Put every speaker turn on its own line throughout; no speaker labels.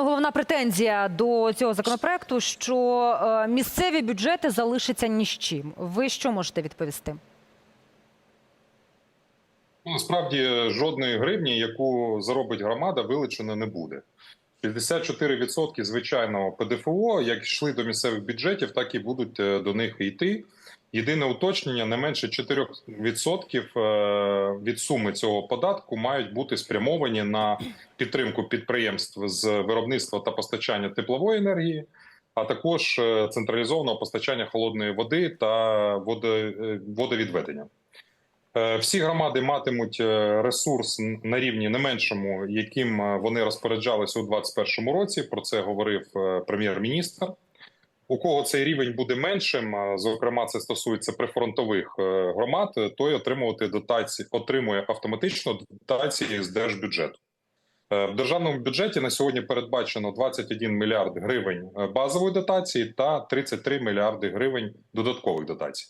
Ну, головна претензія до цього законопроекту, що е, місцеві бюджети залишаться ні з чим. Ви що можете відповісти?
Ну, насправді жодної гривні, яку заробить громада, вилучено не буде. 54% звичайного ПДФО, як йшли до місцевих бюджетів, так і будуть е, до них йти. Єдине уточнення: не менше 4% е, від суми цього податку мають бути спрямовані на підтримку підприємств з виробництва та постачання теплової енергії, а також е, централізованого постачання холодної води та е, водовідведення. Всі громади матимуть ресурс на рівні не меншому, яким вони розпоряджалися у 2021 році. Про це говорив прем'єр-міністр. У кого цей рівень буде меншим, зокрема, це стосується прифронтових е, громад, той отримувати дотації отримує автоматично дотації з держбюджету. Е, В державному бюджеті на сьогодні передбачено 21 мільярд гривень е, базової дотації та 33 мільярди гривень додаткових дотацій.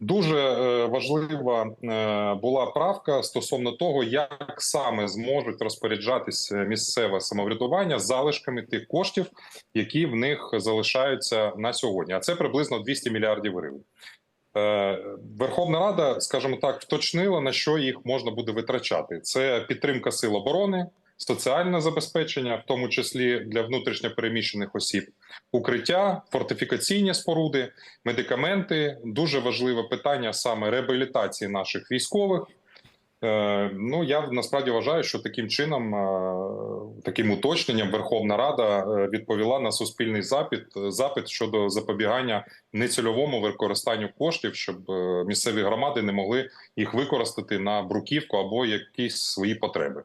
Дуже е, важлива е, була правка стосовно того, як саме зможуть розпоряджатися місцеве самоврядування залишками тих коштів, які в них залишаються на сьогодні. А це приблизно 200 мільярдів гривень. Е, Верховна Рада, скажімо так, вточнила на що їх можна буде витрачати. Це підтримка сил оборони, соціальне забезпечення, в тому числі для внутрішньопереміщених осіб, укриття, фортифікаційні споруди, медикаменти. Дуже важливе питання саме реабілітації наших військових. Е, Ну я насправді вважаю, що таким чином, е, таким уточненням Верховна Рада е, відповіла на суспільний запит запит щодо запобігання нецільовому використанню коштів, щоб місцеві громади не могли їх використати на бруківку або якісь свої потреби.